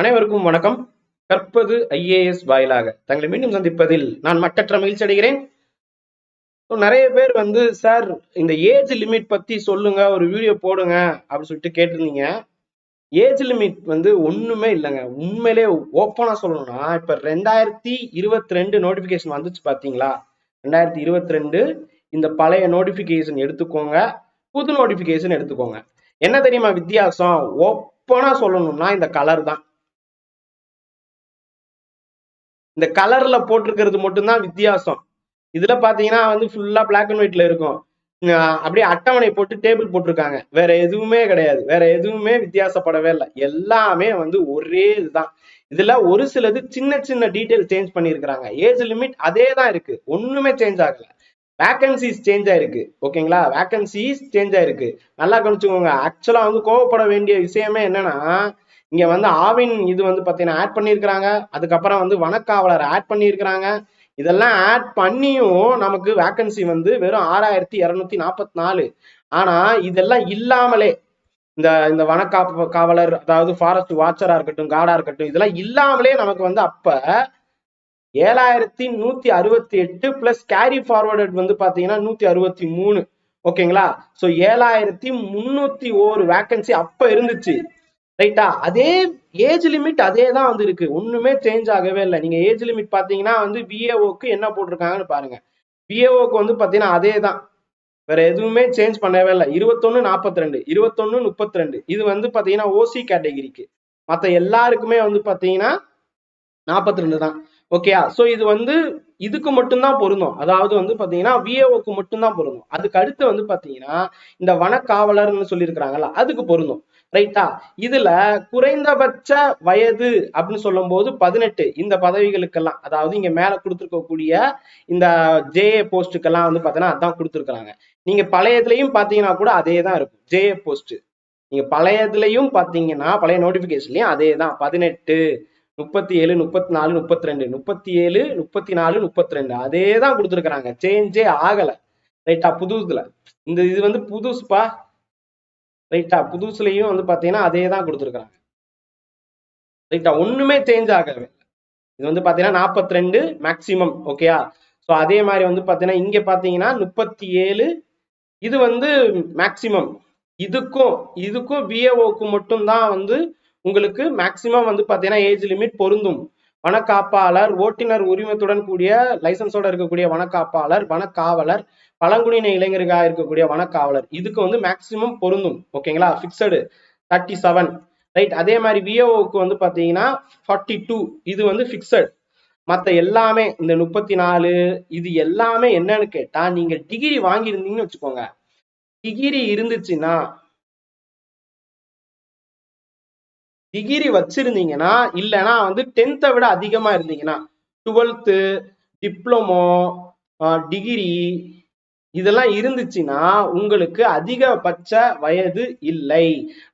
அனைவருக்கும் வணக்கம். கற்பது ஐஏஎஸ் வாயிலாக தங்களை மீண்டும் சந்திப்பதில் நான் மட்டற்ற மகிழ்ச்சி அடைகிறேன். நிறைய பேர் வந்து சார் இந்த ஏஜ் லிமிட் பத்தி சொல்லுங்க ஒரு வீடியோ போடுங்க அப்படின்னு சொல்லிட்டு கேட்டிருந்தீங்க. ஏஜ் லிமிட் வந்து ஒண்ணுமே இல்லைங்க. உண்மையிலே ஓப்பனா சொல்லணும்னா இப்ப ரெண்டாயிரத்தி இருபத்தி ரெண்டு நோட்டிபிகேஷன் வந்துச்சு பாத்தீங்களா? ரெண்டாயிரத்தி இருபத்தி ரெண்டு இந்த பழைய நோட்டிபிகேஷன் எடுத்துக்கோங்க. புது நோட்டிபிகேஷன் எடுத்துக்கோங்க. என்ன தெரியுமா வித்தியாசம்? ஓப்பனா சொல்லணும்னா இந்த கலர் தான். இந்த கலர்ல போட்டிருக்கிறது மட்டும்தான் வித்தியாசம். இதுல பாத்தீங்கன்னா வந்து ஃபுல்லா பிளாக் அண்ட் ஒயிட்ல இருக்கும். அப்படியே அட்டவணை போட்டு டேபிள் போட்டிருக்காங்க. வேற எதுவுமே கிடையாது. வேற எதுவுமே வித்தியாசப்படவே இல்லை. எல்லாமே வந்து ஒரே இதுதான். இதுல ஒரு சிலது சின்ன சின்ன டீட்டெயில் சேஞ்ச் பண்ணியிருக்கிறாங்க. ஏஜ் லிமிட் அதே தான் இருக்கு. ஒண்ணுமே சேஞ்ச் ஆகல. வேகன்சிஸ் சேஞ்ச் ஆயிருக்கு. ஓகேங்களா? வேகன்சிஸ் சேஞ்ச் ஆயிருக்கு. நல்லா கவனிச்சுக்கோங்க. ஆக்சுவலா வந்து கோவப்பட வேண்டிய விஷயமே என்னன்னா இங்க வந்து ஆவின் இது வந்து பாத்தீங்கன்னா ஆட் பண்ணியிருக்கிறாங்க. அதுக்கப்புறம் வந்து வனக்காவலர் ஆட் பண்ணியிருக்கிறாங்க. இதெல்லாம் ஆட் பண்ணியும் நமக்கு வேக்கன்சி வந்து வெறும் ஆறாயிரத்தி இருநூத்தி நாற்பத்தி நாலு ஆனா இதெல்லாம் இல்லாமலே இந்த இந்த வனக்காப்பு காவலர் அதாவது ஃபாரஸ்ட் வாட்சரா இருக்கட்டும் கார்டா இருக்கட்டும் இதெல்லாம் இல்லாமலே நமக்கு வந்து அப்ப ஏழாயிரத்தி நூத்தி அறுபத்தி எட்டு பிளஸ் கேரி ஃபார்வர்டு வந்து பாத்தீங்கன்னா நூத்தி அறுபத்தி மூணு. ஓகேங்களா சோ ஏழாயிரத்தி முன்னூத்தி ஒரு வேக்கன்சி அப்ப இருந்துச்சு. ரைட்டா? அதே ஏஜ் லிமிட் அதே தான் வந்து இருக்கு. ஒண்ணுமே சேஞ்ச் ஆகவே இல்லை. நீங்க ஏஜ் லிமிட் பாத்தீங்கன்னா வந்து பிஏஓக்கு என்ன போட்டிருக்காங்கன்னு பாருங்க. பிஏஓக்கு வந்து பாத்தீங்கன்னா அதே தான். வேற எதுவுமே சேஞ்ச் பண்ணவே இல்லை. இருபத்தொன்னு நாற்பத்தி ரெண்டு இருபத்தொன்னு முப்பத்தி ரெண்டு இது வந்து பாத்தீங்கன்னா ஓசி கேட்டகிரிக்கு மத்த எல்லாருக்குமே வந்து பாத்தீங்கன்னா நாற்பத்தி ரெண்டு தான். ஓகேயா சோ ah, இது வந்து இதுக்கு மட்டும்தான் பொருந்தும். அதாவது வந்து பாத்தீங்கன்னா விஏஓக்கு மட்டும்தான் பொருந்தும். அதுக்கு அடுத்து வந்து பாத்தீங்கன்னா இந்த வனக்காவலர்னு சொல்லியிருக்கிறாங்கல்ல அதுக்கு பொருந்தும். ரைட்டா இதுல குறைந்தபட்ச வயது அப்படின்னு சொல்லும் போது பதினெட்டு. இந்த பதவிகளுக்கெல்லாம் அதாவது இங்க மேல கொடுத்துருக்கக்கூடிய இந்த ஜேஏ போஸ்ட்டுக்கெல்லாம் வந்து பாத்தீங்கன்னா அதான் கொடுத்துருக்காங்க நீங்க பழையதுலயும் பாத்தீங்கன்னா கூட அதே தான் இருக்கும் ஜேஏ போஸ்ட் நீங்க பழையதுலயும் பாத்தீங்கன்னா பழைய நோட்டிபிகேஷன்லயும் அதே தான் பதினெட்டு. முப்பத்தி ஏழு முப்பத்தி நாலு முப்பத்தி ரெண்டு முப்பத்தி ஏழு முப்பத்தி நாலு முப்பத்தி ரெண்டு அதே தான் கொடுத்துருக்குறாங்க சேஞ்சே ஆகல ரைட்டா புதுசுல. இந்த இது வந்து புதுசுப்பா ரைட்டா புதுசுலயும் வந்து பாத்தீங்கன்னா அதே தான் கொடுத்துருக்காங்க ரைட்டா ஒண்ணுமே சேஞ்ச் ஆகவே இல்லை. இது வந்து பாத்தீங்கன்னா நாற்பத்தி ரெண்டு மேக்சிமம் ஓகேயா ஸோ அதே மாதிரி வந்து பாத்தீங்கன்னா இங்க பாத்தீங்கன்னா முப்பத்தி ஏழு இது வந்து மேக்சிமம் இதுக்கும் இதுக்கும் விஏஓக்கு மட்டும்தான் வந்து உங்களுக்கு மேக்சிமம் வந்து பாத்தீங்கன்னா ஏஜ் லிமிட் பொருந்தும். வனக்காப்பாளர் ஓட்டுநர் உரிமத்துடன் கூடிய லைசன்ஸோட இருக்கக்கூடிய வனக்காப்பாளர் வனக்காவலர் பழங்குடியின இளைஞர்களாக இருக்கக்கூடிய வனக்காவலர். இதுக்கு வந்து மேக்சிமம் பொருந்தும். ஓகேங்களா ஃபிக்ஸடு தேர்ட்டி செவன் ரைட் அதே மாதிரி விஓவுக்கு வந்து பாத்தீங்கன்னா ஃபார்ட்டி டூ இது வந்து ஃபிக்ஸட் மத்த எல்லாமே இந்த முப்பத்தி நாலு இது எல்லாமே என்னன்னு கேட்டா நீங்க டிகிரி வாங்கியிருந்தீங்கன்னு வச்சுக்கோங்க. டிகிரி இருந்துச்சுன்னா டிகிரி வச்சிருந்தீங்கன்னா இல்லைன்னா வந்து டென்த்தை விட அதிகமா இருந்தீங்கன்னா டுவெல்த்து டிப்ளமோ டிகிரி இதெல்லாம் இருந்துச்சுன்னா உங்களுக்கு அதிகபட்ச வயது இல்லை.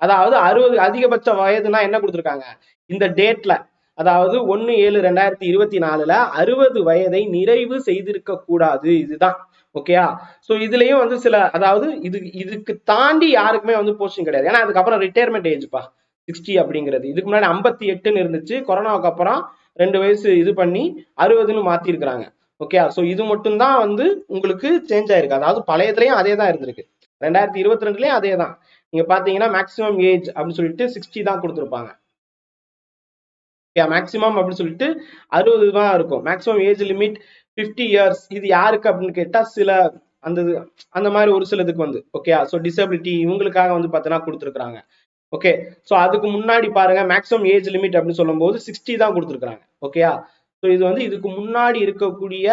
அதாவது அறுபது அதிகபட்ச வயதுனா என்ன கொடுத்துருக்காங்க? இந்த டேட்ல அதாவது ஒன்னு ஏழு ரெண்டாயிரத்தி இருபத்தி நாலுல அறுபது வயதை நிறைவு செய்திருக்க கூடாது. இதுதான். ஓகேயா சோ இதுலயும் வந்து சில அதாவது இது இதுக்கு தாண்டி யாருக்குமே வந்து போஸ்டிங் கிடையாது. ஏன்னா அதுக்கப்புறம் ரிட்டையர்மெண்ட் ஏஜ்ப்பா சிக்ஸ்டி அப்படிங்கிறது. இதுக்கு முன்னாடி ஐம்பத்தி எட்டுன்னு இருந்துச்சு. கொரோனாவுக்கு அப்புறம் ரெண்டு வயசு இது பண்ணி அறுபதுன்னு மாத்திருக்கிறாங்க. ஓகே ஸோ இது மட்டும்தான் வந்து உங்களுக்கு சேஞ்ச் ஆயிருக்கு. அதாவது பழையதுலயும் அதே தான் இருந்திருக்கு. ரெண்டாயிரத்தி இருபத்தி ரெண்டுலயும் அதே தான் நீங்க பாத்தீங்கன்னா மேக்சிமம் ஏஜ் அப்படின்னு சொல்லிட்டு சிக்ஸ்டி தான் கொடுத்துருப்பாங்க. மேக்சிமம் அப்படின்னு சொல்லிட்டு அறுபது தான் இருக்கும். Maximum age limit fifty years இது யாருக்கு அப்படின்னு கேட்டா சில அந்த இது- அந்த மாதிரி ஒரு சிலதுக்கு வந்து. ஓகே ஸோ டிசபிலிட்டி இவங்களுக்காக வந்து பார்த்தீங்கன்னா கொடுத்துருக்காங்க ஓகே ஸோ அதுக்கு முன்னாடி பாருங்க மேக்ஸிமம் ஏஜ் லிமிட் அப்படின்னு சொல்லும்போது சிக்ஸ்டி தான் கொடுத்துருக்காங்க ஓகேயா ஸோ இது வந்து இதுக்கு முன்னாடி இருக்கக்கூடிய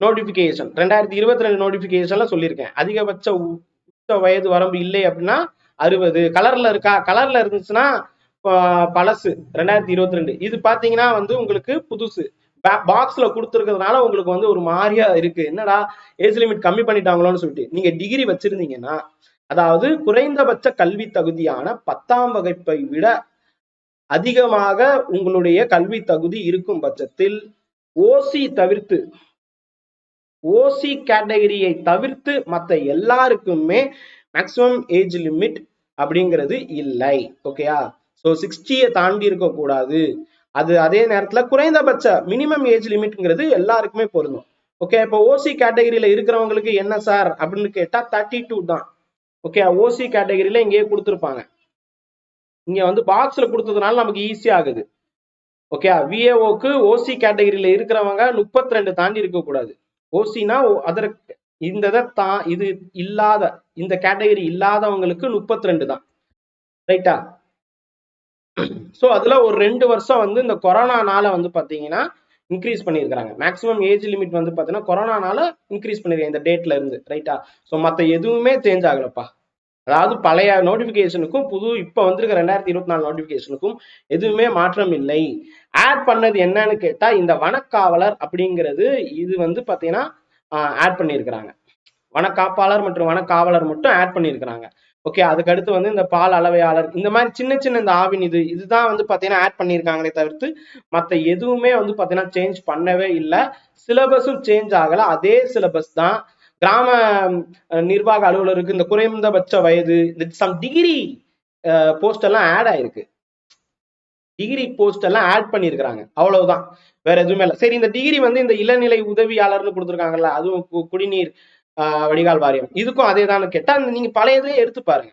நோட்டிபிகேஷன் ரெண்டாயிரத்தி இருபத்தி ரெண்டு நோட்டிபிகேஷன்ல சொல்லியிருக்கேன். அதிகபட்ச உ- உச்ச வயது வரம்பு இல்லை அப்படின்னா அறுபது. கலர்ல இருக்கா? கலர்ல இருந்துச்சுன்னா பழசு. ரெண்டாயிரத்தி இருபத்தி ரெண்டு இது பாத்தீங்கன்னா வந்து உங்களுக்கு புதுசு. பாக்ஸ்ல கொடுத்துருக்கிறதுனால உங்களுக்கு வந்து ஒரு மாதிரியா இருக்கு. என்னடா ஏஜ் லிமிட் கம்மி பண்ணிட்டாங்களோன்னு சொல்லிட்டு. நீங்க டிகிரி வச்சிருந்தீங்கன்னா அதாவது குறைந்தபட்ச கல்வி தகுதியான பத்தாம் வகுப்பை விட அதிகமாக உங்களுடைய கல்வி தகுதி இருக்கும் பட்சத்தில் ஓசி தவிர்த்து ஓசி கேட்டகரியை தவிர்த்து மத்த எல்லாருக்குமே மேக்ஸிமம் ஏஜ் லிமிட் அப்படிங்கிறது இல்லை. ஓகேயா ஸோ சிக்ஸ்டியை தாண்டி இருக்கக்கூடாது அது அதே நேரத்துல குறைந்தபட்ச மினிமம் ஏஜ் லிமிட்ங்கிறது எல்லாருக்குமே பொருந்தும். ஓகே இப்போ ஓசி கேட்டகரியில இருக்கிறவங்களுக்கு என்ன சார் அப்படின்னு கேட்டா தேர்ட்டி டூ தான். ஓகே ஓசி கேட்டகரியில இங்கேயே கொடுத்துருப்பாங்க. இங்க வந்து பாக்ஸ்ல கொடுத்ததுனால நமக்கு ஈஸி ஆகுது. ஓகே விஏஓக்கு ஓசி கேட்டகரியில இருக்கிறவங்க முப்பத்தி ரெண்டு தாண்டி இருக்கக்கூடாது. ஓசினா அதற்கு இந்த இதை தா இது இல்லாத இந்த கேட்டகரி இல்லாதவங்களுக்கு முப்பத்தி ரெண்டு தான் ரைட்டா ஸோ அதுல ஒரு ரெண்டு வருஷம் வந்து இந்த கொரோனானால வந்து பாத்தீங்கன்னா இன்க்ரீஸ் பண்ணியிருக்காங்க மேக்ஸிமம் ஏஜ் லிமிட் வந்து பாத்தீங்கன்னா கொரோனானால இன்க்ரீஸ் பண்ணியிருக்காங்க இந்த டேட்ல இருந்து ரைட்டா ஸோ மற்ற எதுவுமே சேஞ்ச் ஆகலப்பா. அதாவது பழைய நோட்டிபிகேஷனுக்கும் புது இப்போ வந்திருக்க ரெண்டாயிரத்தி இருபத்தி நாலு நோட்டிபிகேஷனுக்கும் எதுவுமே மாற்றம் இல்லை. ஆட் பண்ணது என்னன்னு கேட்டா இந்த வனக்காவலர் அப்படிங்கிறது இது வந்து பாத்தீங்கன்னா ஆட் பண்ணியிருக்கிறாங்க. வனக்காப்பாளர் மற்றும் வனக்காவலர் மட்டும் ஆட் பண்ணியிருக்கிறாங்க. ஓகே அதுக்கு அடுத்து வந்து இந்த பால் அளவையாளர் இந்த மாதிரி சின்ன சின்ன இந்த ஆவின் இது இதுதான் வந்து பாத்தீங்கன்னா ஆட் பண்ணியிருக்காங்களே தவிர்த்து மற்ற எதுவுமே வந்து பாத்தீங்கன்னா சேஞ்ச் பண்ணவே இல்லை. சிலபஸும் சேஞ்ச் ஆகல. அதே சிலபஸ் தான் கிராம நிர்வாக அலுவலருக்கு இந்த குறைந்தபட்ச வயது இந்த சம் டிகிரி போஸ்ட் எல்லாம் ஆட் ஆயிருக்கு. டிகிரி போஸ்ட் எல்லாம் ஆட் பண்ணியிருக்கிறாங்க. அவ்வளவுதான். வேற எதுவுமே இல்லை. சரி இந்த டிகிரி வந்து இந்த இளநிலை உதவியாளர்னு கொடுத்துருக்காங்கல்ல அதுவும் கு- குடிநீர் வடிகால் வாரியம். இதுக்கும் அதே தான் கேட்டால் அந்த நீங்க பழைய இதுலயே எடுத்து பாருங்க.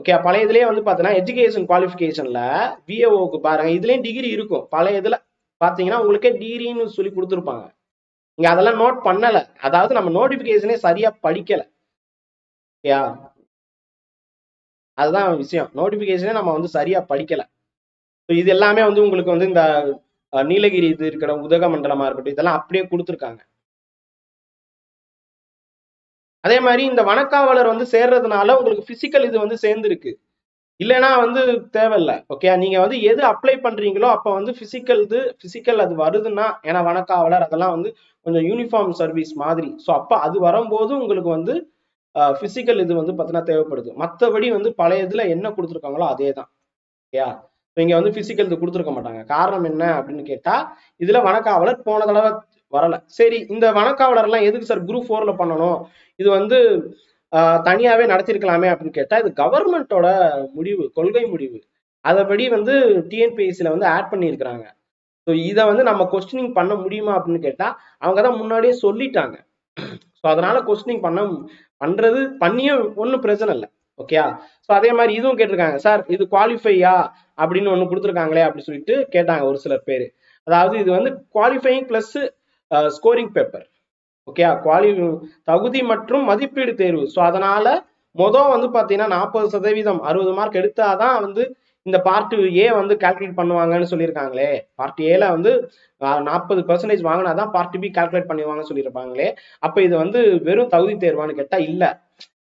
ஓகே பழைய இதுலயே வந்து பாத்தீங்கன்னா எஜுகேஷன் குவாலிஃபிகேஷனில் விஏஓக்கு பாருங்க இதுலயும் டிகிரி இருக்கும். பழைய இதுல பாத்தீங்கன்னா உங்களுக்கே டிகிரின்னு சொல்லி கொடுத்துருப்பாங்க. நீங்க அதெல்லாம் நோட் பண்ணல. அதாவது நம்ம நோட்டிபிகேஷனே சரியா படிக்கலை. ஓகேயா அதுதான் விஷயம். நோட்டிபிகேஷனே நம்ம வந்து சரியா படிக்கலை. ஸோ இது எல்லாமே வந்து உங்களுக்கு வந்து இந்த நீலகிரி இது இருக்கிற உதகமண்டலமாக இருக்கட்டும் இதெல்லாம் அப்படியே கொடுத்துருக்காங்க. அதே மாதிரி இந்த வனக்காவலர் வந்து சேர்றதுனால உங்களுக்கு பிசிக்கல் இது வந்து சேர்ந்துருக்கு. இல்லைன்னா வந்து தேவையில்ல. ஓகே நீங்க வந்து எது அப்ளை பண்றீங்களோ அப்ப வந்து பிசிக்கல் இது பிசிக்கல் அது வருதுன்னா ஏன்னா வனக்காவலர் அதெல்லாம் வந்து கொஞ்சம் யூனிஃபார்ம் சர்வீஸ் மாதிரி. ஸோ அப்ப அது வரும்போது உங்களுக்கு வந்து பிசிக்கல் இது வந்து பார்த்தீங்கன்னா தேவைப்படுது. மற்றபடி வந்து பழைய இதுல என்ன கொடுத்துருக்காங்களோ அதே தான். ஓகேயா இங்க வந்து பிசிக்கல் இது கொடுத்துருக்க மாட்டாங்க. காரணம் என்ன அப்படின்னு கேட்டா இதுல வனக்காவலர் போன தடவை வரல. சரி இந்த வனக்காவலர்லாம் எதுக்கு சார் குரூப் ஃபோர்ல பண்ணணும்? இது வந்து ஆஹ், தனியாவே நடத்திருக்கலாமே அப்படின்னு கேட்டா இது கவர்மெண்டோட முடிவு கொள்கை முடிவு. அதபடி வந்து டிஎன்பிஎஸ்சில வந்து ஆட் பண்ணியிருக்கிறாங்க. ஸோ இதை வந்து நம்ம கொஸ்டினிங் பண்ண முடியுமா அப்படின்னு கேட்டா அவங்க தான் முன்னாடியே சொல்லிட்டாங்க. ஸோ அதனால கொஸ்டினிங் பண்ண பண்றது பண்ணியும் ஒன்றும் பிரச்சனை இல்லை. ஓகேயா ஸோ அதே மாதிரி இதுவும் கேட்டிருக்காங்க. சார் இது குவாலிஃபையா அப்படின்னு ஒன்று கொடுத்துருக்காங்களே அப்படின்னு சொல்லிட்டு கேட்டாங்க ஒரு சில பேர். அதாவது இது வந்து qualifying plus scoring paper okay குவாலி தகுதி மற்றும் மதிப்பீடு தேர்வு. ஸோ அதனால மொதல் வந்து பார்த்தீங்கன்னா நாற்பது சதவீதம் அறுபது மார்க் எடுத்தாதான் வந்து இந்த பார்ட் ஏ வந்து கால்குலேட் பண்ணுவாங்கன்னு சொல்லியிருக்காங்களே. பார்ட் ஏல வந்து நாற்பது பர்சன்டேஜ் வாங்கினாதான் பார்ட் பி கால்குலேட் பண்ணுவாங்கன்னு சொல்லியிருப்பாங்களே. அப்போ இது வந்து வெறும் தகுதி தேர்வான்னு கேட்டால் இல்லை.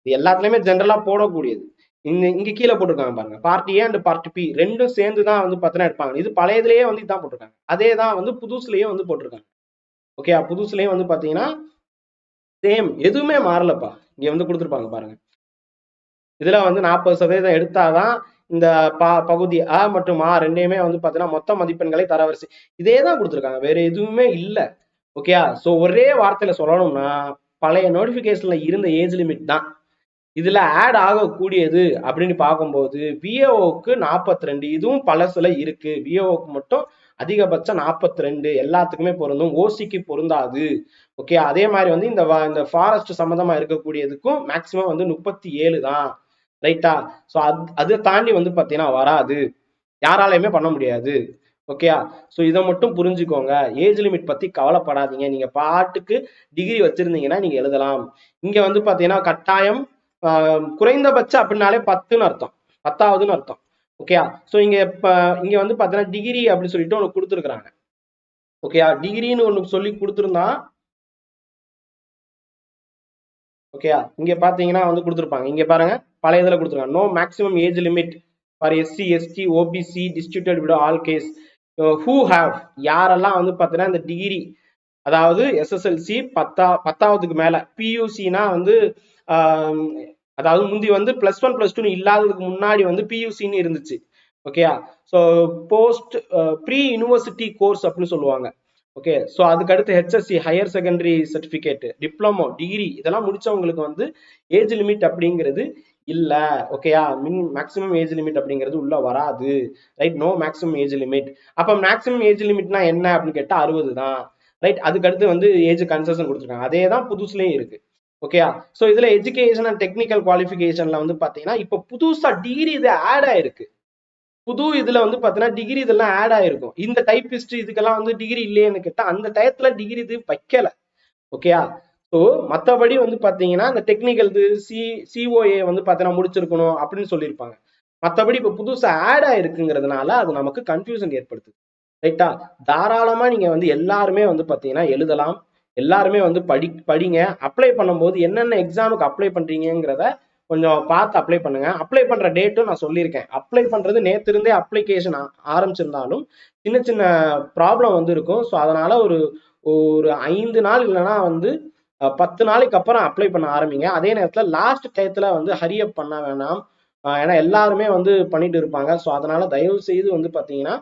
இது எல்லாத்துலேயுமே ஜென்ரலாக போடக்கூடியது. இங்க இங்க கீழே போட்டிருக்காங்க பாருங்க. Part A and part B ரெண்டும் சேர்ந்து தான் வந்து பார்த்தீங்கன்னா எடுப்பாங்க. இது பழையதுலயே வந்து இதான் போட்டிருக்காங்க. அதே தான் வந்து புதுசுலயே வந்து போட்டிருக்காங்க. ஓகே புதுசுலயும் வந்து பாத்தீங்கன்னா சேம் எதுவுமே மாறலப்பா. இங்க வந்து கொடுத்துருப்பாங்க பாருங்க. இதுல வந்து நாற்பது சதவீதம் எடுத்தாதான் இந்த ப பகுதி அ மற்றும் ஆ ரெண்டையுமே வந்து பாத்தீங்கன்னா மொத்த மதிப்பெண்களை தரவரிசை. இதே தான் கொடுத்துருக்காங்க. வேற எதுவுமே இல்ல. ஓகேயா சோ ஒரே வார்த்தையில சொல்லணும்னா பழைய நோட்டிபிகேஷன்ல இருந்த ஏஜ் லிமிட் தான். இதுல ஆட் ஆகக்கூடியது அப்படின்னு பார்க்கும்போது விஏஓக்கு நாற்பத்தி ரெண்டு. இதுவும் பழசுல இருக்கு. விஏஓக்கு மட்டும் அதிகபட்சம் நாற்பத்தி ரெண்டு எல்லாத்துக்குமே பொருந்தும். ஓசிக்கு பொருந்தாது. ஓகே அதே மாதிரி வந்து இந்த இந்த ஃபாரஸ்ட் சம்மந்தமா இருக்கக்கூடியதுக்கும் மேக்சிமம் வந்து முப்பத்தி ஏழு தான் ரைட்டா ஸோ அது அதை தாண்டி வந்து பார்த்தீங்கன்னா வராது. யாராலையுமே பண்ண முடியாது. ஓகேயா ஸோ இதை மட்டும் புரிஞ்சுக்கோங்க. ஏஜ் லிமிட் பத்தி கவலைப்படாதீங்க. நீங்க பாட்டுக்கு டிகிரி வச்சிருந்தீங்கன்னா நீங்க எழுதலாம். இங்க வந்து பாத்தீங்கன்னா கட்டாயம் குறைந்தபட்சம் அப்படின்னாலே பத்துன்னு அர்த்தம். பத்தாவதுன்னு அர்த்தம். ஓகேயா ஸோ இங்க இப்ப இங்க வந்து பாத்தீங்கன்னா டிகிரி அப்படின்னு சொல்லிட்டு ஒன்று கொடுத்துருக்குறாங்க. ஓகேயா டிகிரின்னு ஒன்று சொல்லி கொடுத்துருந்தா ஓகேயா இங்க பாத்தீங்கன்னா வந்து கொடுத்துருப்பாங்க. இங்க பாருங்க. பழைய இதில் கொடுத்துருக்காங்க. No maximum age limit for SC ST OBC distributed விட ஆல் கேஸ் ஹூ ஹாவ் யாரெல்லாம் வந்து பாத்தீங்கன்னா இந்த டிகிரி அதாவது எஸ்எஸ்எல்சி பத்தா பத்தாவதுக்கு மேல பியூசினா வந்து அதாவது முந்தி வந்து பிளஸ் ஒன் பிளஸ் டூ இல்லாததுக்கு முன்னாடி வந்து பியூசின்னு இருந்துச்சு. ஓகேயா so post pre university course அப்படின்னு சொல்லுவாங்க. ஓகே ஸோ அதுக்கடுத்து HSC higher secondary certificate diploma degree இதெல்லாம் முடிச்சவங்களுக்கு வந்து ஏஜ் லிமிட் அப்படிங்கிறது இல்லை. ஓகேயா மின் மேக்ஸிமம் ஏஜ் லிமிட் அப்படிங்கிறது உள்ள வராது. Right no maximum age limit அப்போ மேக்ஸிமம் ஏஜ் லிமிட்னா என்ன அப்படின்னு கேட்டால் அறுபது தான் ரைட் அதுக்கடுத்து வந்து ஏஜ் கன்செஷன் கொடுத்துருக்காங்க. அதே தான் புதுசுலேயும் இருக்கு. ஓகேயா ஸோ இதுல எஜுகேஷன் அண்ட் டெக்னிக்கல் குவாலிஃபிகேஷன்ல வந்து பாத்தீங்கன்னா இப்போ புதுசா டிகிரி இது ஆட் ஆயிருக்கு. புது இதுல வந்து பாத்தீங்கன்னா டிகிரி இதெல்லாம் ஆட் ஆயிருக்கும். இந்த டைப்பிஸ்ட் இதுக்கெல்லாம் வந்து டிகிரி இல்லையேன்னு கேட்டா அந்த டயத்துல டிகிரி இது வைக்கல. ஓகேயா ஸோ மற்றபடி வந்து பாத்தீங்கன்னா இந்த டெக்னிக்கல் இது சி சிஓஏ வந்து பார்த்தீங்கன்னா முடிச்சிருக்கணும் அப்படின்னு சொல்லியிருப்பாங்க. மற்றபடி இப்போ புதுசா ஆட் ஆயிருக்குங்கிறதுனால அது நமக்கு கன்ஃபியூஷன் ஏற்படுத்துது. ரைட்டா தாராளமா நீங்க வந்து எல்லாருமே வந்து பாத்தீங்கன்னா எழுதலாம். எல்லாருமே வந்து படி படிங்க. அப்ளை பண்ணும்போது என்னென்ன எக்ஸாமுக்கு அப்ளை பண்றீங்கிறத கொஞ்சம் பார்த்து அப்ளை பண்ணுங்க. அப்ளை பண்ற டேட்டும் நான் சொல்லியிருக்கேன். அப்ளை பண்றது நேத்து இருந்தே அப்ளிகேஷன் ஆரம்பிச்சிருந்தாலும் சின்ன சின்ன ப்ராப்ளம் வந்து இருக்கும். ஸோ அதனால ஒரு ஒரு ஐந்து நாள் இல்லைன்னா வந்து பத்து நாளைக்கு அப்புறம் அப்ளை பண்ண ஆரம்பிங்க. அதே நேரத்தில் லாஸ்ட் டயத்தில் வந்து ஹரியப் பண்ண வேணாம். ஏன்னா எல்லாருமே வந்து பண்ணிட்டு இருப்பாங்க. ஸோ அதனால தயவு செய்து வந்து பார்த்தீங்கன்னா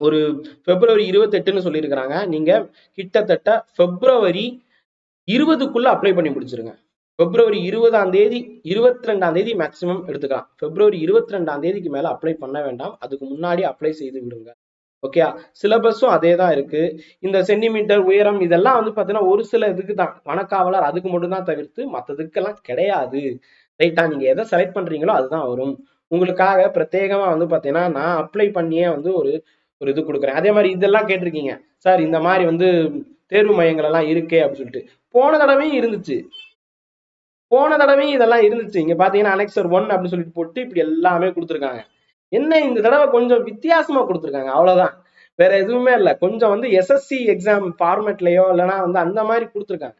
ஒரு பிப்ரவரி இருபத்தெட்டுன்னு சொல்லியிருக்கிறாங்க. நீங்க கிட்டத்தட்ட பிப்ரவரி இருபதுக்குள்ள அப்ளை பண்ணி முடிச்சிருங்க. பிப்ரவரி இருபதாம் தேதி இருபத்தி ரெண்டாம் தேதி மேக்சிமம் எடுத்துக்கலாம். பிப்ரவரி இருபத்தி ரெண்டாம் தேதிக்கு மேல அப்ளை பண்ண வேண்டாம். அதுக்கு முன்னாடி அப்ளை செய்து விடுங்க. ஓகே சிலபஸும் அதே தான் இருக்கு. இந்த சென்டிமீட்டர் உயரம் இதெல்லாம் வந்து பாத்தீங்கன்னா ஒரு சில இதுக்கு தான். வனக்காவலர் அதுக்கு மட்டும்தான் தவிர்த்து மற்றதுக்கெல்லாம் கிடையாது. ரைட்டா நீங்க எதை செலக்ட் பண்றீங்களோ அதுதான் வரும். உங்களுக்காக பிரத்யேகமா வந்து பாத்தீங்கன்னா நான் அப்ளை பண்ணியே வந்து ஒரு ஒரு இது கொடுக்குறேன். அதே மாதிரி இதெல்லாம் கேட்டிருக்கீங்க. சார் இந்த மாதிரி வந்து தேர்வு மையங்கள் எல்லாம் இருக்கே அப்படின்னு சொல்லிட்டு. போன தடவையும் இருந்துச்சு. போன தடவையும் இதெல்லாம் இருந்துச்சு. இங்க பாத்தீங்கன்னா அனெக்சர் ஒன் அப்படின்னு சொல்லிட்டு போட்டு இப்படி எல்லாமே கொடுத்துருக்காங்க. என்ன இந்த தடவை கொஞ்சம் வித்தியாசமா கொடுத்துருக்காங்க. அவ்வளவுதான். வேற எதுவுமே இல்ல. கொஞ்சம் வந்து எஸ்எஸ்சி எக்ஸாம் ஃபார்மேட்லயோ இல்லைனா வந்து அந்த மாதிரி கொடுத்துருக்காங்க.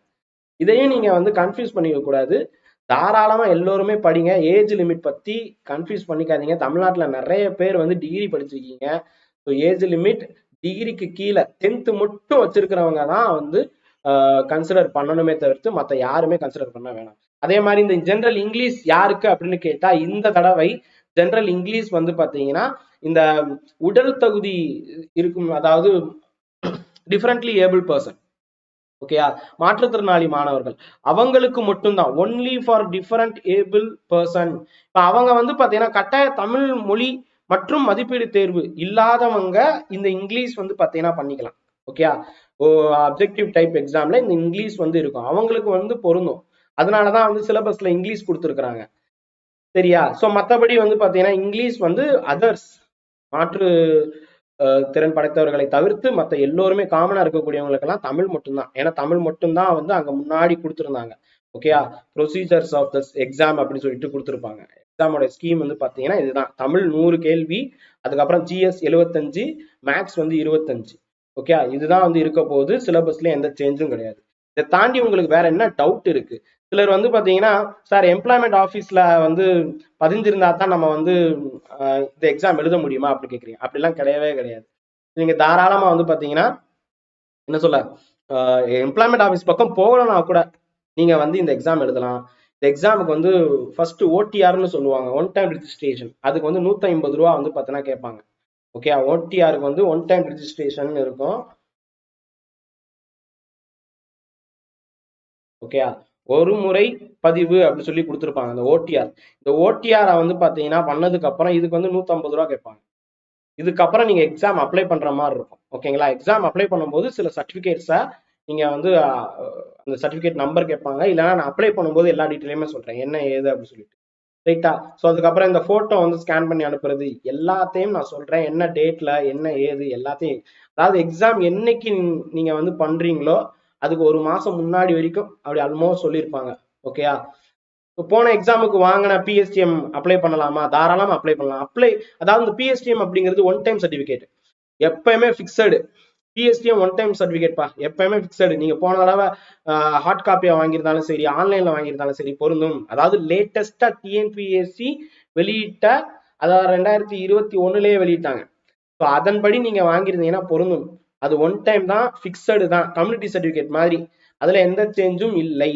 இதையும் நீங்க வந்து கன்ஃபியூஸ் பண்ணிக்க கூடாது. தாராளமா எல்லோருமே படிங்க. ஏஜ் லிமிட் பத்தி கன்ஃபியூஸ் பண்ணிக்காதீங்க. தமிழ்நாட்டுல நிறைய பேர் வந்து டிகிரி படிச்சிருக்கீங்க. ஸோ ஏஜ் லிமிட் டிகிரிக்கு கீழே டென்த்து மட்டும் வச்சிருக்கிறவங்க தான் வந்து கன்சிடர் பண்ணணுமே தவிர்த்து மற்ற யாருமே கன்சிடர் பண்ண வேணாம். அதே மாதிரி இந்த ஜென்ரல் இங்கிலீஷ் யாருக்கு அப்படின்னு கேட்டா இந்த தடவை ஜென்ரல் இங்கிலீஷ் வந்து பாத்தீங்கன்னா இந்த உடல் தகுதி இருக்கும் அதாவது டிஃப்ரெண்ட்லி ஏபிள் பர்சன் ஓகேயா மாற்றுத்திறனாளி மாணவர்கள். அவங்களுக்கு மட்டும்தான். Only for different able person இப்போ அவங்க வந்து பார்த்தீங்கன்னா கட்டாய தமிழ் மொழி மற்றும் மதிப்பீடு தேர்வு இல்லாதவங்க இந்த இங்கிலீஷ் வந்து பாத்தீங்கன்னா பண்ணிக்கலாம். ஓகேயா ஓ அப்ஜெக்டிவ் டைப் எக்ஸாம்ல இந்த இங்கிலீஷ் வந்து இருக்கும். அவங்களுக்கு வந்து பொருந்தும். அதனாலதான் வந்து சிலபஸ்ல இங்கிலீஷ் கொடுத்துருக்குறாங்க. சரியா? ஸோ மற்றபடி வந்து பாத்தீங்கன்னா இங்கிலீஷ் வந்து அதர்ஸ் மாற்று திறன் படைத்தவர்களை தவிர்த்து மற்ற எல்லோருமே காமனா இருக்கக்கூடியவங்களுக்கெல்லாம் தமிழ் மட்டும்தான். ஏன்னா தமிழ் மட்டும்தான் வந்து அங்க முன்னாடி கொடுத்துருந்தாங்க. ஓகேயா ப்ரொசீஜர்ஸ் ஆஃப் த எக்ஸாம் அப்படின்னு சொல்லிட்டு கொடுத்துருப்பாங்க. எக்ஸாமோட ஸ்கீம் வந்து பார்த்தீங்கன்னா இதுதான். தமிழ் நூறு கேள்வி அதுக்கப்புறம் ஜிஎஸ் எழுபத்தஞ்சு மேக்ஸ் வந்து இருபத்தஞ்சு ஓகே இதுதான் வந்து இருக்க போகுது. சிலபஸ்ல எந்த சேஞ்சும் கிடையாது. இதை தாண்டி உங்களுக்கு வேற என்ன டவுட் இருக்கு? சிலர் வந்து பாத்தீங்கன்னா சார் எம்ப்ளாய்மெண்ட் ஆஃபீஸ்ல வந்து பதிஞ்சிருந்தா தான் நம்ம வந்து இந்த எக்ஸாம் எழுத முடியுமா? அப்படி கேக்குறீங்க. அப்படிலாம் கிடையவே கிடையாது. நீங்க தாராளமா வந்து பாத்தீங்கன்னா என்ன சொல்ல எம்ப்ளாய்மெண்ட் ஆஃபீஸ் பக்கம் போகலன்னா கூட நீங்க வந்து இந்த எக்ஸாம் எழுதலாம். இந்த எக்ஸாமுக்கு வந்து ஃபர்ஸ்ட் ஓடிஆர்னு சொல்லுவாங்க ஒன் டைம் ரிஜிஸ்ட்ரேஷன் அதுக்கு வந்து நூற்றி ஐம்பது ரூபா வந்து பார்த்தீங்கன்னா கேட்பாங்க. ஓகே ஓடிஆருக்கு வந்து ஒன் டைம் ரிஜிஸ்ட்ரேஷன் இருக்கும். ஓகே ஒரு முறை பதிவு அப்படின்னு சொல்லி கொடுத்துருப்பாங்க இந்த ஓடிஆர் இந்த ஓடிஆரை வந்து பாத்தீங்கன்னா பண்ணதுக்கு அப்புறம் இதுக்கு வந்து 150 ரூபா கேட்பாங்க. இதுக்கப்புறம் நீங்க எக்ஸாம் அப்ளை பண்ற மாதிரி இருக்கும். ஓகேங்களா எக்ஸாம் அப்ளை பண்ணும்போது சில சர்டிஃபிகேட்ஸை நீங்க வந்து அந்த சர்டிபிகேட் நம்பர் கேட்பாங்க இல்லைன்னா நான் அப்ளை பண்ணும்போது எல்லா டீட்டெயிலுமே சொல்றேன். என்ன ஏது அப்படின்னு சொல்லிட்டு. ரைட்டா ஸோ அதுக்கப்புறம் இந்த போட்டோ வந்து ஸ்கேன் பண்ணி அனுப்புறது எல்லாத்தையும் நான் சொல்றேன். என்ன டேட்ல என்ன ஏது எல்லாத்தையும். அதாவது எக்ஸாம் என்னைக்கு நீங்க வந்து பண்றீங்களோ அதுக்கு ஒரு மாசம் முன்னாடி வரைக்கும் அப்படி ஆல்மோஸ்ட் சொல்லியிருப்பாங்க. ஓகேயா இப்போ போன எக்ஸாமுக்கு வாங்கின பிஎஸ்டிஎம் அப்ளை பண்ணலாமா? தாராளமா அப்ளை பண்ணலாம். அப்ளை அதாவது இந்த பிஎஸ்டிஎம் அப்படிங்கிறது ஒன் டைம் சர்டிஃபிகேட் எப்பயுமே ஃபிக்ஸடு பிஎஸ்டிஎம் ஒன் டைம் சர்டிஃபிகேட்ப்பா எப்பயுமே ஃபிக்ஸடு நீங்க போன தடவை ஹார்ட் காப்பியா வாங்கியிருந்தாலும் சரி ஆன்லைன்ல வாங்கியிருந்தாலும் சரி பொருந்தும். அதாவது லேட்டஸ்டா டிஎன்பிஎஸ்சி வெளியிட்ட அதாவது ரெண்டாயிரத்தி இருபத்தி ஒண்ணுலயே வெளியிட்டாங்க. ஸோ அதன்படி நீங்க வாங்கியிருந்தீங்கன்னா பொருந்தும். அது ஒன் டைம் தான் ஃபிக்ஸடு தான். கம்யூனிட்டி சர்டிஃபிகேட் மாதிரி. அதுல எந்த சேஞ்சும் இல்லை.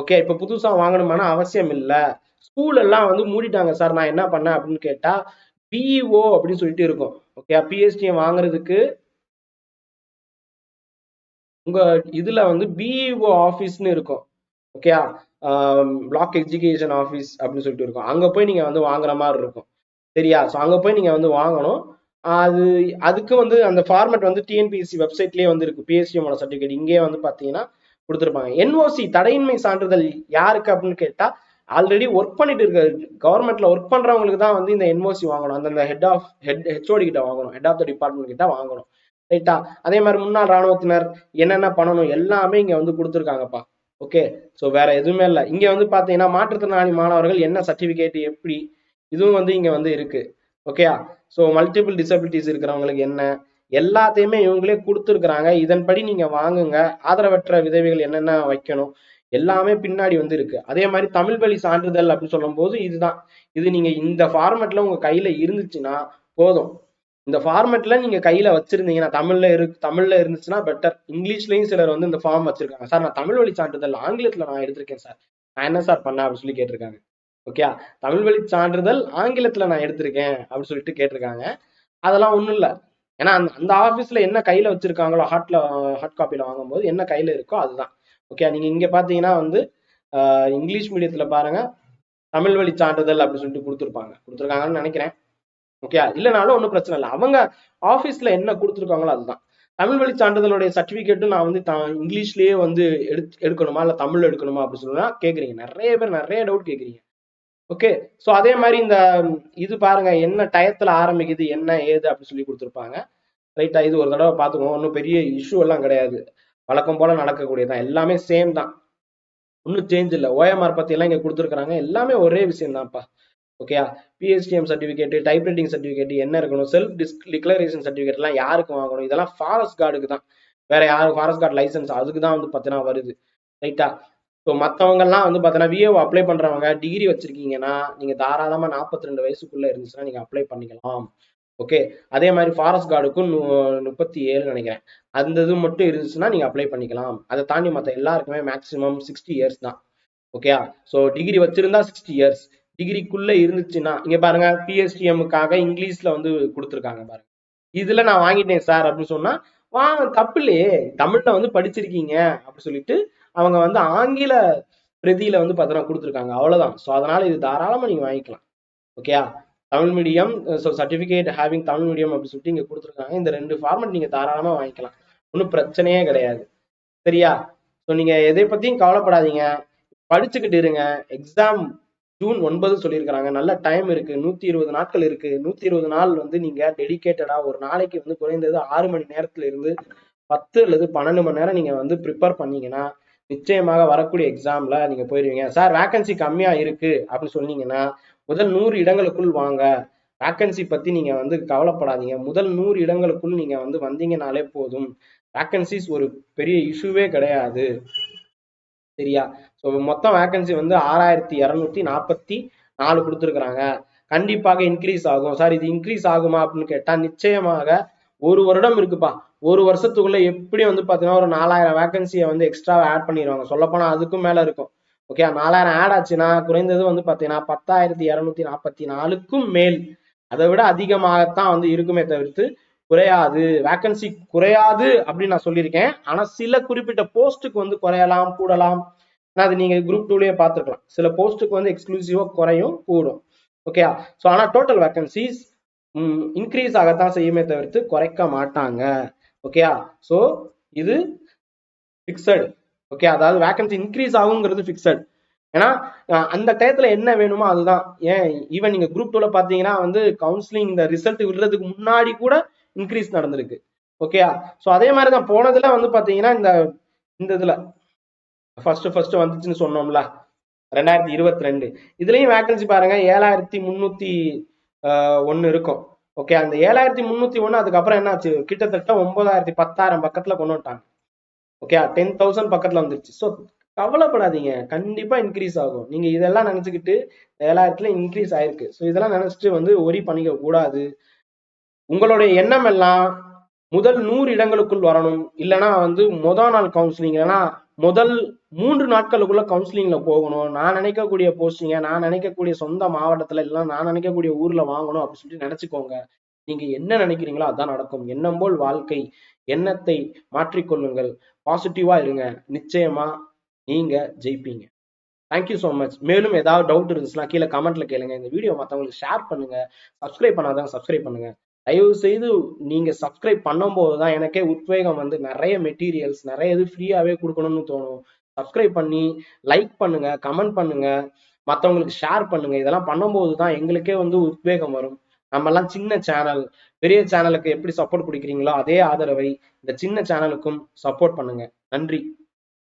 ஓகே இப்ப புதுசா வாங்கணுமான அவசியம் இல்லை. ஸ்கூல் எல்லாம் வந்து மூடிட்டாங்க சார். நான் என்ன பண்ணேன் அப்படின்னு கேட்டா பிஇஓ அப்படின்னு சொல்லிட்டு இருக்கும். ஓகே பிஎஸ்டிஎம் வாங்குறதுக்கு உங்க இதுல வந்து பிஇஓ ஆஃபீஸ்னு இருக்கும். ஓகேயா பிளாக் எஜுகேஷன் ஆஃபீஸ் அப்படின்னு சொல்லிட்டு இருக்கும். அங்க போய் நீங்க வந்து வாங்குற மாதிரி இருக்கும். சரியா? ஸோ அங்க போய் நீங்க வந்து வாங்கணும். அது அதுக்கு வந்து அந்த ஃபார்மேட் வந்து டிஎன்பிஎஸ்சி வெப்சைட்லயே வந்து இருக்கு. பிஎஸ்சியோட சர்டிஃபிகேட் இங்கே வந்து பாத்தீங்கன்னா கொடுத்துருப்பாங்க. என்ஓசி தடையின்மை சான்றிதழ் யாருக்கு அப்படின்னு கேட்டா ஆல்ரெடி ஒர்க் பண்ணிட்டு இருக்க கவர்மெண்ட்ல ஒர்க் பண்றவங்களுக்கு தான் வந்து இந்த என்ஓசி வாங்கணும். அந்தந்த ஹெட் ஆஃப் ஹெட் ஹெச்ஓடி கிட்ட வாங்கணும். ஹெட் ஆஃப் த டிபார்ட்மெண்ட் கிட்ட வாங்கணும். ரைட்டா அதே மாதிரி முன்னாள் ராணுவத்தினர் என்னென்ன பண்ணணும் எல்லாமே இங்க வந்து கொடுத்துருக்காங்கப்பா. ஓகே ஸோ வேற எதுவுமே இல்லை. இங்க வந்து பாத்தீங்கன்னா மாற்றுத்திறனாளி மாணவர்கள் என்ன சர்டிபிகேட் எப்படி? இதுவும் வந்து இங்க வந்து இருக்கு. ஓகேயா ஸோ மல்டிபிள் டிசபிலிட்டிஸ் இருக்கிறவங்களுக்கு என்ன? எல்லாத்தையுமே இவங்களே கொடுத்துருக்குறாங்க. இதன்படி நீங்க வாங்குங்க. ஆதரவற்ற விதவைகள் என்னென்ன வைக்கணும்? எல்லாமே பின்னாடி வந்து இருக்கு. அதே மாதிரி தமிழ் வழி சான்றிதழ் அப்படின்னு சொல்லும் போது இதுதான். இது நீங்க இந்த ஃபார்மெட்ல உங்க கையில இருந்துச்சுன்னா போதும். இந்த ஃபார்மெட்ல நீங்க கையில வச்சிருந்தீங்கன்னா தமிழ்ல இரு தமிழ்ல இருந்துச்சுன்னா பெட்டர் இங்கிலீஷ்லயும் சிலர் வந்து இந்த ஃபார்ம் வச்சிருக்காங்க. சார் நான் தமிழ் வழி சான்றிதழ் ஆங்கிலத்துல நான் எடுத்திருக்கேன் சார். நான் என்ன சார் பண்ணேன் அப்படின்னு சொல்லி கேட்டிருக்காங்க. ஓகே தமிழ் வழி சான்றிதழ் ஆங்கிலத்துல நான் எடுத்திருக்கேன் அப்படின்னு சொல்லிட்டு கேட்டிருக்காங்க. அதெல்லாம் ஒண்ணும் இல்ல. ஏன்னா அந்த அந்த ஆஃபீஸ்ல என்ன கையில வச்சிருக்காங்களோ ஹாட்ல ஹாட் காப்பில வாங்கும்போது என்ன கையில இருக்கோ அதுதான். ஓகே நீங்க இங்க பாத்தீங்கன்னா வந்து இங்கிலீஷ் மீடியத்துல பாருங்க. தமிழ் வழி சான்றிதழ் அப்படின்னு சொல்லிட்டு கொடுத்துருப்பாங்க. கொடுத்துருக்காங்கன்னு நினைக்கிறேன். ஓகே இல்லைனாலும் ஒன்றும் பிரச்சனை இல்லை. அவங்க ஆஃபீஸில் என்ன கொடுத்துருக்காங்களோ அதுதான். தமிழ் வழி சான்றிதழுடைய சர்டிஃபிகேட்டும் நான் வந்து த- இங்கிலீஷ்லயே வந்து எடுத்து எடுக்கணுமா இல்ல தமிழ்ல எடுக்கணுமா அப்படின்னு சொன்னா கேட்குறீங்க நிறைய பேர் நிறைய டவுட் கேட்குறீங்க ஓகே ஸோ அதே மாதிரி இந்த இது பாருங்க என்ன டயத்துல ஆரம்பிக்குது என்ன ஏது அப்படின்னு சொல்லி கொடுத்துருப்பாங்க. ரைட்டா இது ஒரு தடவை பார்த்துக்கோங்க ஒன்றும் பெரிய இஷ்யூ எல்லாம் கிடையாது. வழக்கம் போல நடக்கக்கூடியதான். எல்லாமே சேம் தான். ஒன்றும் சேஞ்ச் இல்லை. ஓஎம்ஆர் பத்தி எல்லாம் இங்க கொடுத்துருக்காங்க எல்லாமே ஒரே விஷயம் தான்ப்பா ஓகேயா பிஎஸ்டிஎம் சர்டிஃபிகேட் டைப்ரைட்டிங் சர்டிஃபிகேட் என்ன இருக்கணும்? செல்ஃப் டிஸ்க் டிக்ளரேஷன் சர்டிஃபிகேட்லாம் யாருக்கு வாங்கணும்? இதெல்லாம் ஃபாரஸ்ட் கார்டுக்கு தான். வேற யாரும் ஃபாரஸ்ட் கார்டு லைசன்ஸ் அதுக்கு தான் வந்து பார்த்தீங்கன்னா வருது. ரைட்டா ஸோ மற்றவங்கலாம் வந்து பார்த்தீங்கன்னா விஏஓ அப்ளை பண்றவங்க டிகிரி வச்சிருக்கீங்கன்னா நீங்க தாராளமா நாற்பத்தி ரெண்டு வயசுக்குள்ள இருந்துச்சுன்னா நீங்க அப்ளை பண்ணிக்கலாம். ஓகே அதே மாதிரி ஃபாரஸ்ட் கார்டுக்கும் முப்பத்தி ஏழு நினைக்கிறேன். அந்த இது மட்டும் இருந்துச்சுன்னா நீங்க அப்ளை பண்ணிக்கலாம். அதை தாண்டி மற்ற எல்லாருக்குமே மேக்ஸிமம் சிக்ஸ்டி இயர்ஸ் தான். ஓகேயா ஸோ டிகிரி வச்சிருந்தா சிக்ஸ்டி இயர்ஸ் டிகிரிக்குள்ள இருந்துச்சுன்னா இங்க பாருங்க பிஎஸ்டிஎம்முக்காக இங்கிலீஷ்ல வந்து கொடுத்துருக்காங்க பாருங்க. இதுல நான் வாங்கிட்டேன் சார் அப்படின்னு சொன்னா வா தப்பு இல்லையே தமிழ்ல வந்து படிச்சிருக்கீங்க அப்படி சொல்லிட்டு அவங்க வந்து ஆங்கில பிரதியில வந்து பத்திரம் கொடுத்துருக்காங்க. அவ்வளவுதான். ஸோ அதனால இது தாராளமா நீங்க வாங்கிக்கலாம். ஓகேயா Tamil medium so certificate having Tamil medium அப்படின்னு சொல்லிட்டு இங்க கொடுத்துருக்காங்க. இந்த ரெண்டு ஃபார்மட் நீங்க தாராளமா வாங்கிக்கலாம். ஒன்றும் பிரச்சனையே கிடையாது. சரியா? ஸோ நீங்க எதை பத்தியும் கவலைப்படாதீங்க. படிச்சுக்கிட்டு இருங்க. எக்ஸாம் ஜூன் ஒன்பது சொல்லியிருக்கிறாங்க. நல்ல டைம் இருக்கு. நூத்தி இருபது நாட்கள் இருக்கு. நூத்தி இருபது நாள் வந்து நீங்க டெடிக்கேட்டடா ஒரு நாளைக்கு வந்து குறைந்தது ஆறு மணி நேரத்துல இருந்து பத்து அல்லது பன்னெண்டு மணி நேரம் நீங்க வந்து ப்ரிப்பேர் பண்ணீங்கன்னா நிச்சயமாக வரக்கூடிய எக்ஸாம்ல நீங்க போயிருவீங்க. சார் வேகன்சி கம்மியா இருக்கு. அப்படின்னு சொன்னீங்கன்னா முதல் நூறு இடங்களுக்குள் வாங்க. வேக்கன்சி பத்தி நீங்க வந்து கவலைப்படாதீங்க. முதல் நூறு இடங்களுக்குள் நீங்க வந்து வந்தீங்கனாலே போதும். வேக்கன்சிஸ் ஒரு பெரிய இஷ்யூவே கிடையாது. சரியா? ஸோ மொத்தம் வேகன்சி வந்து ஆறாயிரத்தி இரநூத்தி நாற்பத்தி நாலு கொடுத்துருக்குறாங்க. கண்டிப்பாக இன்க்ரீஸ் ஆகும். சார் இது இன்க்ரீஸ் ஆகுமா அப்படின்னு கேட்டால் நிச்சயமாக ஒரு வருடம் இருக்குப்பா. ஒரு வருஷத்துக்குள்ள எப்படி வந்து பார்த்தீங்கன்னா ஒரு நாலாயிரம் வேகன்சியை வந்து எக்ஸ்ட்ரா ஆட் பண்ணிடுவாங்க. சொல்லப்போனால் அதுக்கும் மேலே இருக்கும். ஓகே நாலாயிரம் ஆட் ஆச்சுன்னா குறைந்தது வந்து பார்த்தீங்கன்னா பத்தாயிரத்தி இரநூத்தி நாற்பத்தி நாலுக்கும் மேல். அதை விட அதிகமாகத்தான் வந்து இருக்குமே தவிர்த்து குறையாது. வேகன்சி குறையாது அப்படின்னு நான் சொல்லியிருக்கேன். ஆனால் சில குறிப்பிட்ட போஸ்ட்டுக்கு வந்து குறையலாம் கூடலாம். அது நீங்க குரூப் டூலயே பார்த்துருக்கலாம். சில போஸ்ட்டுக்கு வந்து எக்ஸ்க்ளூசிவா குறையும் கூடும். ஓகே ஸோ ஆனா டோட்டல் வேகன்சிஸ் இன்க்ரீஸ் ஆகத்தான் செய்யுமே தவிர்த்து குறைக்க மாட்டாங்க. ஓகேயா ஸோ இது ஃபிக்ஸடு ஓகே அதாவது வேகன்சி இன்க்ரீஸ் ஆகுங்கிறது ஃபிக்ஸட் ஏன்னா அந்த டயத்துல என்ன வேணுமோ அதுதான். ஏன் ஈவன் நீங்க குரூப் டூல பாத்தீங்கன்னா வந்து கவுன்சிலிங் இந்த ரிசல்ட் விடுறதுக்கு முன்னாடி கூட இன்க்ரீஸ் நடந்திருக்கு. ஓகேயா ஸோ அதே மாதிரி தான் போனதுல வந்து பாத்தீங்கன்னா இந்த இந்த இதுல ஃபர்ஸ்ட் ஃபர்ஸ்ட் வந்துச்சுன்னு சொன்னோம்ல. ரெண்டாயிரத்தி இருபத்தி ரெண்டு. இதுலயும் வேக்கன்சி பாருங்க ஏழாயிரத்தி முன்னூத்தி ஒன்னு இருக்கும். ஓகே அந்த ஏழாயிரத்தி முன்னூத்தி ஒன்னு அதுக்கப்புறம் என்னாச்சு? கிட்டத்தட்ட ஒன்பதாயிரத்தி பத்தாயிரம் பக்கத்துல கொண்டு வந்துட்டாங்க. ஓகே டென் தௌசண்ட் பக்கத்துல வந்துருச்சு. ஸோ கவலைப்படாதீங்க. கண்டிப்பா இன்க்ரீஸ் ஆகும். நீங்க இதெல்லாம் நினைச்சுக்கிட்டு ஏழாயிரத்துல இன்க்ரீஸ் ஆயிருக்கு. ஸோ இதெல்லாம் நினைச்சிட்டு வந்து ஒரி பண்ணிக்க கூடாது. உங்களுடைய எண்ணம் எல்லாம் முதல் நூறு இடங்களுக்குள் வரணும். இல்லைன்னா வந்து முதல் நாள் கவுன்சிலிங் இல்லைன்னா முதல் மூன்று நாட்களுக்குள்ள கவுன்சிலிங்ல போகணும். நான் நினைக்கக்கூடிய போஸ்டிங்க நான் நினைக்கக்கூடிய சொந்த மாவட்டத்துல இல்லை நான் நினைக்கக்கூடிய ஊர்ல வாங்கணும் அப்படின்னு சொல்லிட்டு நினைச்சுக்கோங்க. நீங்க என்ன நினைக்கிறீங்களோ அதான் நடக்கும். எண்ணம் போல் வாழ்க்கை எண்ணத்தை மாற்றிக்கொள்ளுங்கள். பாசிட்டிவா இருங்க. நிச்சயமா நீங்க ஜெயிப்பீங்க. தேங்க்யூ ஸோ மச் மேலும் ஏதாவது டவுட் இருந்துச்சுன்னா கீழே கமெண்ட்ல கேளுங்க. இந்த வீடியோ மற்றவங்களுக்கு ஷேர் பண்ணுங்க. சப்ஸ்கிரைப் பண்ணாதான் சப்ஸ்கிரைப் பண்ணுங்க. தயவு செய்து நீங்க சப்ஸ்கிரைப் பண்ணும்போது தான் எனக்கே உத்வேகம் வந்து நிறைய மெட்டீரியல்ஸ் நிறைய இது ஃப்ரீயாவே கொடுக்கணும்னு தோணும். சப்ஸ்கிரைப் பண்ணி லைக் பண்ணுங்க கமெண்ட் பண்ணுங்க மற்றவங்களுக்கு ஷேர் பண்ணுங்க. இதெல்லாம் பண்ணும்போது தான் எங்களுக்கே வந்து உத்வேகம் வரும். நம்ம எல்லாம் சின்ன சேனல் பெரிய சேனலுக்கு எப்படி சப்போர்ட் கொடுக்குறீங்களோ அதே ஆதரவை இந்த சின்ன சேனலுக்கும் சப்போர்ட் பண்ணுங்க. நன்றி.